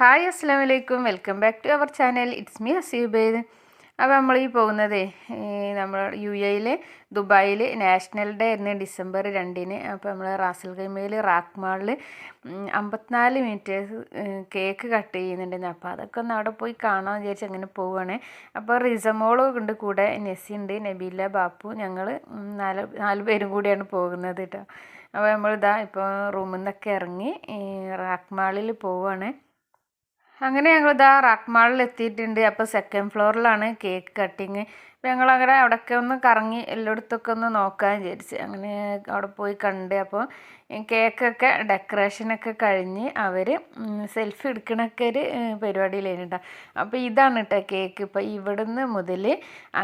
Hi അസ്സാം വലൈക്കും welcome back to our channel. It's me ഹസീബേദ്. അപ്പോൾ നമ്മൾ ഈ പോകുന്നതേ നമ്മൾ യു എയിൽ ദുബായിൽ നാഷണൽ ഡേ ആയിരുന്നു ഡിസംബർ രണ്ടിന്. അപ്പോൾ നമ്മൾ റാസൽ ഗൈമയിൽ റാക്ക് മാളിൽ അമ്പത്തിനാല് മിനിറ്റ് കേക്ക് കട്ട് ചെയ്യുന്നുണ്ടായിരുന്നു. അപ്പോൾ അതൊക്കെ ഒന്ന് അവിടെ പോയി കാണാമെന്ന് വിചാരിച്ച് അങ്ങനെ പോവുകയാണ് അപ്പോൾ റിസമോളും ഉണ്ട് കൂടെ നെസ്സി ഉണ്ട് നബീല ബാപ്പു ഞങ്ങൾ നാല് നാല് പേരും കൂടിയാണ് പോകുന്നത് കേട്ടോ അപ്പോൾ നമ്മളിതാ ഇപ്പോൾ റൂമിൽ നിന്നൊക്കെ ഇറങ്ങി റാക്ക് മാളിൽ പോവുകയാണ് അങ്ങനെ ഞങ്ങൾ ഇതാ റാക്ക് മാളിൽ എത്തിയിട്ടുണ്ട് അപ്പോൾ സെക്കൻഡ് ഫ്ലോറിലാണ് കേക്ക് കട്ടിങ് അപ്പോൾ ഞങ്ങൾ അങ്ങനെ അവിടെയൊക്കെ ഒന്ന് കറങ്ങി എല്ലായിടത്തൊക്കെ ഒന്ന് നോക്കാൻ വിചാരിച്ച് അങ്ങനെ അവിടെ പോയി കണ്ട്. അപ്പോൾ കേക്കൊക്കെ ഡെക്കറേഷനൊക്കെ കഴിഞ്ഞ് അവർ സെൽഫി എടുക്കണൊക്കെ ഒരു പരിപാടിയിലായിരുന്നു അപ്പോൾ ഇതാണ് കേട്ടോ കേക്ക് ഇപ്പോൾ ഇവിടുന്ന് മുതൽ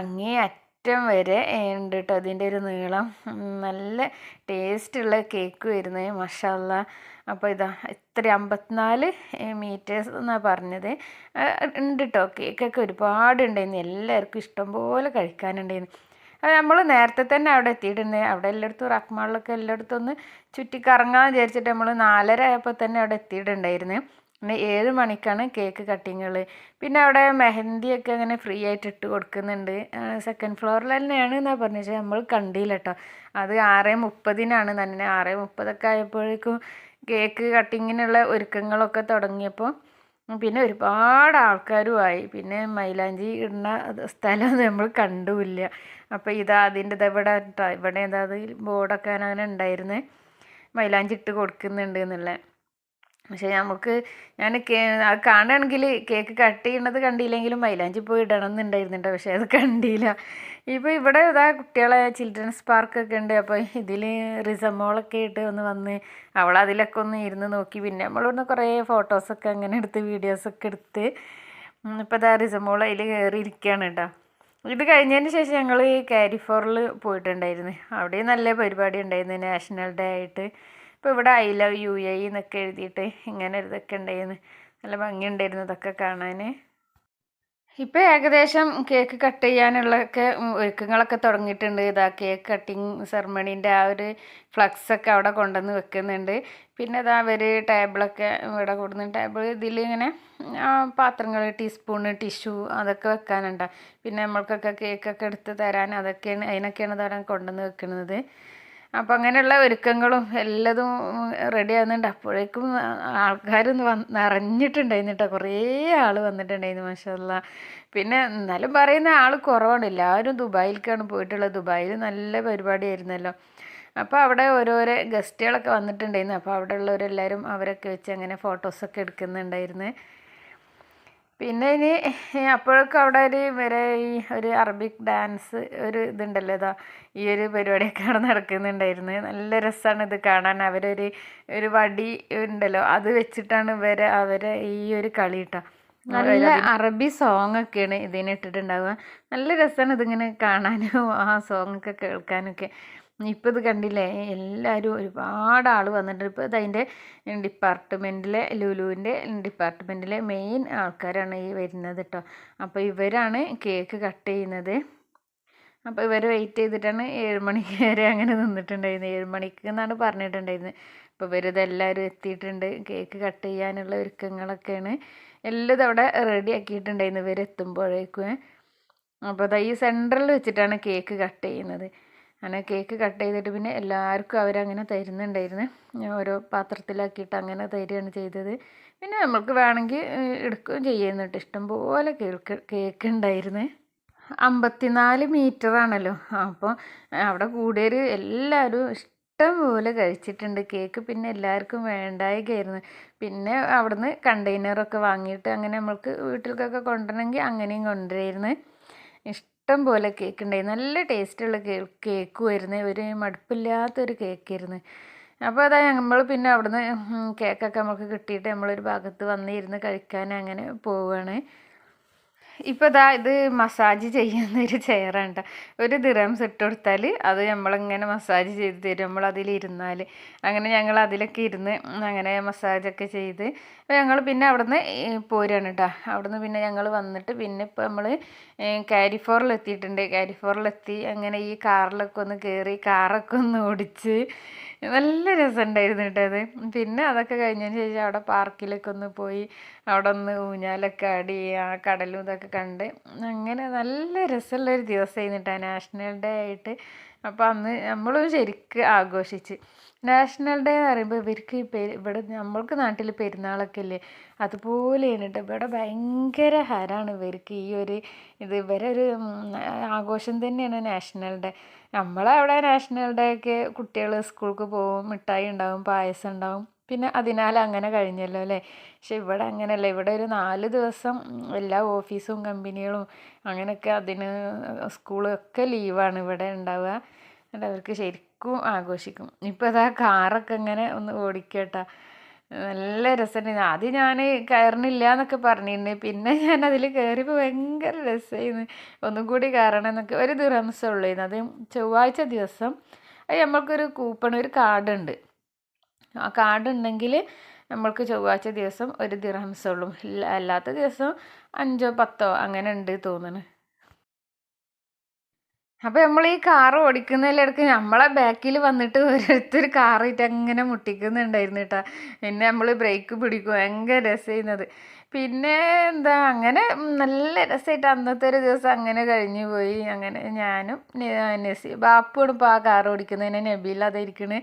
അങ്ങേ അറ്റം വരെ ഉണ്ട് അതിന്റെ ഒരു നീളം. നല്ല ടേസ്റ്റുള്ള കേക്ക് വരുന്നത് മഷാല്ല അപ്പോൾ ഇതാ ഇത്ര അമ്പത്തിനാല് മീറ്റേഴ്സ് എന്നാണ് പറഞ്ഞത്. ഉണ്ട് കേട്ടോ കേക്കൊക്കെ ഒരുപാട് ഉണ്ടായിരുന്നു എല്ലാവർക്കും ഇഷ്ടംപോലെ കഴിക്കാനുണ്ടായിരുന്നു. നമ്മൾ നേരത്തെ തന്നെ അവിടെ എത്തിയിട്ടുണ്ട്. അവിടെ എല്ലായിടത്തും റഹ്മാളിലൊക്കെ എല്ലായിടത്തും ഒന്ന് ചുറ്റിക്കറങ്ങാൻ വിചാരിച്ചിട്ട് നമ്മൾ നാലര ആയപ്പോൾ തന്നെ അവിടെ എത്തിയിട്ടുണ്ടായിരുന്നു. പിന്നെ ഏഴ് മണിക്കാണ് കേക്ക് കട്ടിങ്ങുകൾ പിന്നെ അവിടെ മെഹന്തിയൊക്കെ അങ്ങനെ ഫ്രീ ആയിട്ട് ഇട്ട് കൊടുക്കുന്നുണ്ട്. സെക്കൻഡ് ഫ്ലോറിൽ തന്നെയാണ് എന്നാണ് പറഞ്ഞത്. പക്ഷേ നമ്മൾ കണ്ടില്ല കേട്ടോ അത് ആറ് മുപ്പതിനാണ്. തന്നെ ആറ് മുപ്പതൊക്കെ ആയപ്പോഴേക്കും കേക്ക് കട്ടിങ്ങിനുള്ള ഒരുക്കങ്ങളൊക്കെ തുടങ്ങിയപ്പോൾ പിന്നെ ഒരുപാട് ആൾക്കാരും ആയി. പിന്നെ മൈലാഞ്ചി ഇടുന്ന സ്ഥലം നമ്മൾ കണ്ടുമില്ല അപ്പോൾ ഇതാ അതിന്റെ ഇവിടെ ഇവിടെ അത് ബോർഡൊക്കെ അങ്ങനെ ഉണ്ടായിരുന്നേ. മൈലാഞ്ചി ഇട്ട് കൊടുക്കുന്നുണ്ട് എന്നുള്ള പക്ഷേ നമുക്ക് ഞാൻ കേ കാണുകയാണെങ്കിൽ കേക്ക് കട്ട് ചെയ്യണത് കണ്ടില്ലെങ്കിലും മൈലാഞ്ചി പോയി ഇടണം എന്നുണ്ടായിരുന്നുണ്ട് പക്ഷെ അത് കണ്ടില്ല. ഇപ്പോൾ ഇവിടെ ഇതാ കുട്ടികളെ ചിൽഡ്രൻസ് പാർക്കൊക്കെ ഉണ്ട്. അപ്പോൾ ഇതിൽ റിസമോളൊക്കെ ഇട്ട് ഒന്ന് വന്ന് അവൾ അതിലൊക്കെ ഒന്ന് ഇരുന്ന് നോക്കി. പിന്നെ നമ്മളിവിടുന്ന് കുറേ ഫോട്ടോസൊക്കെ അങ്ങനെ എടുത്ത് വീഡിയോസൊക്കെ എടുത്ത് ഇപ്പോൾ ഇതാ റിസമോൾ അതിൽ കയറി ഇരിക്കുകയാണ് കേട്ടോ. ഇത് കഴിഞ്ഞതിന് ശേഷം ഞങ്ങൾ കാരിഫോറിൽ പോയിട്ടുണ്ടായിരുന്നു. അവിടെയും നല്ല പരിപാടി ഉണ്ടായിരുന്നു. നാഷണൽ ഡേ ആയിട്ട്. ഇപ്പോൾ ഇവിടെ ഐ ലവ് യു എ എന്നൊക്കെ എഴുതിയിട്ട് ഇങ്ങനെ ഇതൊക്കെ ഉണ്ടായിരുന്നു നല്ല ഭംഗിയുണ്ടായിരുന്നു ഇതൊക്കെ കാണാൻ ഇപ്പോൾ ഏകദേശം കേക്ക് കട്ട് ചെയ്യാനുള്ളൊക്കെ ഒരുക്കങ്ങളൊക്കെ തുടങ്ങിയിട്ടുണ്ട്. ഇതാ കേക്ക് കട്ടിങ് സെറമണീന്റെ ആ ഒരു ഫ്ലക്സൊക്കെ അവിടെ കൊണ്ടുവന്ന് വെക്കുന്നുണ്ട്. പിന്നെ ഇതാ അവർ ടേബിളൊക്കെ ഇവിടെ കൊടുക്കുന്ന ടേബിൾ ഇതിൽ ഇങ്ങനെ പാത്രങ്ങൾ ടീസ്പൂൺ ടിഷ്യൂ അതൊക്കെ വെക്കാനുണ്ട്. പിന്നെ നമ്മൾക്കൊക്കെ കേക്കൊക്കെ എടുത്ത് തരാൻ അതൊക്കെയാണ് അതിനൊക്കെയാണ് തരാൻ കൊണ്ടുവന്ന് വെക്കുന്നത്. അപ്പോൾ അങ്ങനെയുള്ള ഒരുക്കങ്ങളും എല്ലതും റെഡി ആകുന്നുണ്ട് അപ്പോഴേക്കും ആൾക്കാർ നിറഞ്ഞിട്ടുണ്ടായിരുന്നു കേട്ടോ കുറേ ആൾ വന്നിട്ടുണ്ടായിരുന്നു മാഷല്ല പിന്നെ എന്നാലും പറയുന്ന ആൾ കുറവാണ്. എല്ലാവരും ദുബായിലേക്കാണ് പോയിട്ടുള്ളത്. ദുബായിൽ നല്ല പരിപാടിയായിരുന്നല്ലോ. അപ്പോൾ അവിടെ ഓരോരോ ഗസ്റ്റുകളൊക്കെ വന്നിട്ടുണ്ടായിരുന്നു. അപ്പോൾ അവിടെ ഉള്ളവരെല്ലാവരും അവരൊക്കെ വെച്ച് അങ്ങനെ ഫോട്ടോസൊക്കെ എടുക്കുന്നുണ്ടായിരുന്നു. പിന്നെ ഇനി അപ്പോഴൊക്കെ അവിടെ ഒരു വരെ ഈ ഒരു അറബിക് ഡാൻസ് ഒരു ഇതുണ്ടല്ലോ ഇതാ ഈ ഒരു പരിപാടിയൊക്കെ അവിടെ നടക്കുന്നുണ്ടായിരുന്നു. നല്ല രസമാണ് ഇത് കാണാൻ. അവരൊരു ഒരു വടി ഉണ്ടല്ലോ അത് വെച്ചിട്ടാണ് ഇവരെ അവരെ ഈ ഒരു കളി കേട്ടോ നല്ല അറബി സോങ് ഒക്കെയാണ് ഇതിന് ഇട്ടിട്ടുണ്ടാവുക. നല്ല രസമാണ് ഇതിങ്ങനെ കാണാനും ആ സോങ്ങൊക്കെ കേൾക്കാനൊക്കെ. ഇപ്പോൾ ഇത് കണ്ടില്ലേ? എല്ലാവരും ഒരുപാട് ആൾ വന്നിട്ടുണ്ട്. ഇപ്പോൾ ഇതതിന്റെ ഡിപ്പാർട്ട്മെന്റിലെ ലുലുവിന്റെ ഡിപ്പാർട്ട്മെന്റിലെ മെയിൻ ആൾക്കാരാണ് ഈ വരുന്നത് കേട്ടോ അപ്പോൾ ഇവരാണ് കേക്ക് കട്ട് ചെയ്യുന്നത്. അപ്പോൾ ഇവർ വെയിറ്റ് ചെയ്തിട്ടാണ് ഏഴ് മണിക്ക് വരെ അങ്ങനെ നിന്നിട്ടുണ്ടായിരുന്നത് ഏഴ് മണിക്ക് എന്നാണ് പറഞ്ഞിട്ടുണ്ടായിരുന്നത് അപ്പോൾ ഇവരിതെല്ലാവരും എത്തിയിട്ടുണ്ട്. കേക്ക് കട്ട് ചെയ്യാനുള്ള ഒരുക്കങ്ങളൊക്കെയാണ്. എല്ലാം അവിടെ റെഡി ആക്കിയിട്ടുണ്ടായിരുന്നു ഇവരെത്തുമ്പോഴേക്കും അപ്പോൾ അതാ ഈ സെന്ററിൽ വെച്ചിട്ടാണ് കേക്ക് കട്ട് ചെയ്യുന്നത്. അങ്ങനെ കേക്ക് കട്ട് ചെയ്തിട്ട് പിന്നെ എല്ലാവർക്കും അവരങ്ങനെ തരുന്നുണ്ടായിരുന്നു. ഓരോ പാത്രത്തിലാക്കിയിട്ട് അങ്ങനെ തരികയാണ് ചെയ്തത്. പിന്നെ നമ്മൾക്ക് വേണമെങ്കിൽ എടുക്കുകയും ചെയ്യുന്നുണ്ട് ഇഷ്ടംപോലെ കേൾക്ക് കേക്ക് ഉണ്ടായിരുന്നു. അമ്പത്തിനാല് മീറ്ററാണല്ലോ അപ്പോൾ അവിടെ കൂടിയൊരു എല്ലാവരും ഇഷ്ടം പോലെ കഴിച്ചിട്ടുണ്ട്. കേക്ക് പിന്നെ എല്ലാവർക്കും വേണ്ടായിക്കായിരുന്നു പിന്നെ അവിടുന്ന് കണ്ടെയ്നറൊക്കെ വാങ്ങിയിട്ട് അങ്ങനെ നമ്മൾക്ക് വീട്ടിലേക്കൊക്കെ കൊണ്ടുവരണമെങ്കിൽ അങ്ങനെയും കൊണ്ടുവരായിരുന്നു. ഇഷ്ടം പോലെ കേക്ക് ഉണ്ടായി നല്ല ടേസ്റ്റുള്ള കേക്കും ആയിരുന്നു ഒരു മടുപ്പില്ലാത്തൊരു കേക്കായിരുന്നു. അപ്പോൾ അതാ നമ്മൾ പിന്നെ അവിടുന്ന് കേക്കൊക്കെ നമുക്ക് കിട്ടിയിട്ട് നമ്മളൊരു ഭാഗത്ത് വന്നിരുന്ന് കഴിക്കാൻ അങ്ങനെ പോവുകയാണ് ഇപ്പോൾ ഇതാ ഇത് മസാജ് ചെയ്യുന്ന ഒരു ചെയറാണ് ഒരു ദിറംസ് ഇട്ട് കൊടുത്താൽ അത് നമ്മളിങ്ങനെ മസാജ് ചെയ്ത് തരും. നമ്മൾ അതിലിരുന്നാൽ അങ്ങനെ ഞങ്ങൾ അതിലൊക്കെ ഇരുന്ന് അങ്ങനെ മസാജൊക്കെ ചെയ്ത്. അപ്പോൾ ഞങ്ങൾ പിന്നെ അവിടുന്ന് പോരുകയാണ് കേട്ടോ അവിടുന്ന് പിന്നെ ഞങ്ങൾ വന്നിട്ട് പിന്നെ ഇപ്പോൾ നമ്മൾ കാരിഫോറിൽ എത്തിയിട്ടുണ്ട് കാരിഫോറിലെത്തി അങ്ങനെ ഈ കാറിലൊക്കെ ഒന്ന് കയറി കാറൊക്കെ ഒന്ന് ഓടിച്ച് നല്ല രസമുണ്ടായിരുന്നു കേട്ടോ അത്. പിന്നെ അതൊക്കെ കഴിഞ്ഞതിന് ശേഷം അവിടെ പാർക്കിലൊക്കെ ഒന്ന് പോയി അവിടെ ഒന്ന് ഊഞ്ഞാലൊക്കെ ആടി ആ കടലും ഇതൊക്കെ കണ്ട്. അങ്ങനെ നല്ല രസമുള്ളൊരു ദിവസമായിരുന്നു കേട്ടോ നാഷണൽ ഡേ ആയിട്ട്. അപ്പോൾ അന്ന് നമ്മളും ശരിക്കും ആഘോഷിച്ച്. നാഷണൽ ഡേ എന്ന് പറയുമ്പോൾ ഇവർക്ക് ഇവിടെ നമ്മൾക്ക് നാട്ടിൽ പെരുന്നാളൊക്കെ ഇല്ലേ അതുപോലെയാണ് കേട്ടോ ഇവിടെ ഭയങ്കര ഹരമാണ് ഇവർക്ക് ഈ ഒരു ഇത്. ഇവരെ ഒരു ആഘോഷം തന്നെയാണ് നാഷണൽ ഡേ നമ്മളവിടെ നാഷണൽ ഡേ ഒക്കെ കുട്ടികൾ സ്കൂൾക്ക് പോകും മിഠായി ഉണ്ടാവും പായസം ഉണ്ടാവും. പിന്നെ അതിനാൽ അങ്ങനെ കഴിഞ്ഞല്ലോ അല്ലേ? പക്ഷെ ഇവിടെ അങ്ങനെയല്ല. ഇവിടെ ഒരു നാല് ദിവസം എല്ലാ ഓഫീസും കമ്പനികളും അങ്ങനെയൊക്കെ അതിന് സ്കൂളൊക്കെ ലീവാണ് ഇവിടെ ഉണ്ടാവുക. എന്നിട്ട് അവർക്ക് ശരിക്കും ആഘോഷിക്കും ഇപ്പോൾ അതാ കാറൊക്കെ ഇങ്ങനെ ഒന്ന് ഓടിക്കട്ട. നല്ല രസമുണ്ട് ആദ്യം ഞാൻ കയറണില്ല എന്നൊക്കെ പറഞ്ഞിരുന്നു. പിന്നെ ഞാൻ അതിൽ കയറിയപ്പോൾ ഭയങ്കര രസമായിരുന്നു ഒന്നും കൂടി കയറണം എന്നൊക്കെ ഒരു ദിവസം ഉള്ളായിരുന്നു. അത് ചൊവ്വാഴ്ച ദിവസം അത് നമ്മൾക്കൊരു കൂപ്പൺ ഒരു കാർഡുണ്ട്. ആ കാർഡ് ഉണ്ടെങ്കിൽ നമ്മൾക്ക് ചൊവ്വാഴ്ച ദിവസം ഒരു ദിർഹംസേ അല്ലാത്ത ദിവസം അഞ്ചോ പത്തോ അങ്ങനെ ഉണ്ട് തോന്നുന്നു അപ്പോൾ നമ്മൾ ഈ കാർ ഓടിക്കുന്നതിലിടക്ക് നമ്മളെ ബാക്കിൽ വന്നിട്ട് ഓരോരുത്തർ കാറിട്ട് അങ്ങനെ മുട്ടിക്കുന്നുണ്ടായിരുന്നു കേട്ടോ. പിന്നെ നമ്മൾ ബ്രേക്ക് പിടിക്കും. ഭയങ്കര രസമായിരുന്നത് പിന്നെ എന്താ അങ്ങനെ നല്ല രസമായിട്ട് അന്നത്തെ ഒരു ദിവസം അങ്ങനെ കഴിഞ്ഞു പോയി. അങ്ങനെ ഞാനും നെസി ബാപ്പുമാണ് ഇപ്പോൾ ആ കാർ ഓടിക്കുന്നതിന് നബീൽ അതായിരിക്കണ്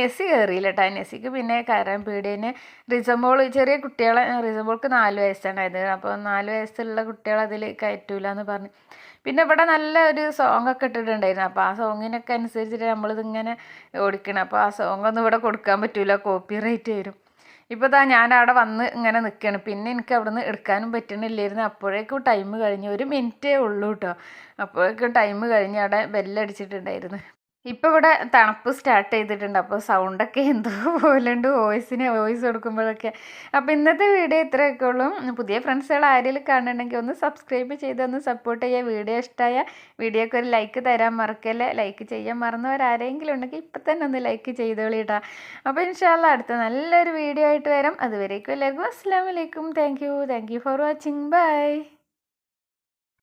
നെസി കയറിയില്ല കേട്ടോ നെസിക്ക് പിന്നെ കയറാൻ പേടിയതിന് റിസംബോൾ ചെറിയ കുട്ടികളെ റിസംബോൾക്ക് നാല് വയസ്സാണ് അപ്പോൾ നാല് വയസ്സുള്ള കുട്ടികൾ അതിൽ കയറ്റൂല എന്ന് പറഞ്ഞു. പിന്നെ ഇവിടെ നല്ല ഒരു സോങ് ഒക്കെ ഇട്ടിട്ടുണ്ടായിരുന്നു. അപ്പോൾ ആ സോങ്ങിനൊക്കെ അനുസരിച്ചിട്ട് നമ്മളിതിങ്ങനെ ഓടിക്കണം. അപ്പോൾ ആ സോങ് ഒന്നും ഇവിടെ കൊടുക്കാൻ പറ്റില്ല കോപ്പി റൈറ്റ് വരും. ഇപ്പോൾ ഇതാ ഞാൻ അവിടെ വന്ന് ഇങ്ങനെ നിൽക്കുകയാണ് പിന്നെ എനിക്ക് അവിടെ നിന്ന് എടുക്കാനും പറ്റണില്ലായിരുന്നു. അപ്പോഴേക്കും ടൈം കഴിഞ്ഞു ഒരു മിനിറ്റേ ഉള്ളൂ കേട്ടോ അപ്പോഴേക്കും ടൈം കഴിഞ്ഞ് അവിടെ ബെല്ലടിച്ചിട്ടുണ്ടായിരുന്നു ഇപ്പോൾ ഇവിടെ തണുപ്പ് സ്റ്റാർട്ട് ചെയ്തിട്ടുണ്ട്. അപ്പോൾ സൗണ്ടൊക്കെ എന്തോ പോലുണ്ട്. വോയിസിന് വോയിസ് കൊടുക്കുമ്പോഴൊക്കെ. അപ്പോൾ ഇന്നത്തെ വീഡിയോ ഇത്രയൊക്കെ ഉള്ളൂ. പുതിയ ഫ്രണ്ട്സുകൾ ആരെങ്കിലും കാണുന്നുണ്ടെങ്കിൽ ഒന്ന് സബ്സ്ക്രൈബ് ചെയ്ത് ഒന്ന് സപ്പോർട്ട് ചെയ്യുക. വീഡിയോ ഇഷ്ടമായ വീഡിയോക്ക് ഒരു ലൈക്ക് തരാൻ മറക്കല്ലേ? ലൈക്ക് ചെയ്യാൻ മറന്നവരാരെങ്കിലും ഉണ്ടെങ്കിൽ ഇപ്പം തന്നെ ഒന്ന് ലൈക്ക് ചെയ്തോളിട്ടാ അപ്പോൾ ഇൻഷാല്ല അടുത്ത നല്ലൊരു വീഡിയോ ആയിട്ട് വരാം. അതുവരേക്കും എല്ലാവർക്കും അസ്സാം വലൈക്കും thank you thank you for watching bye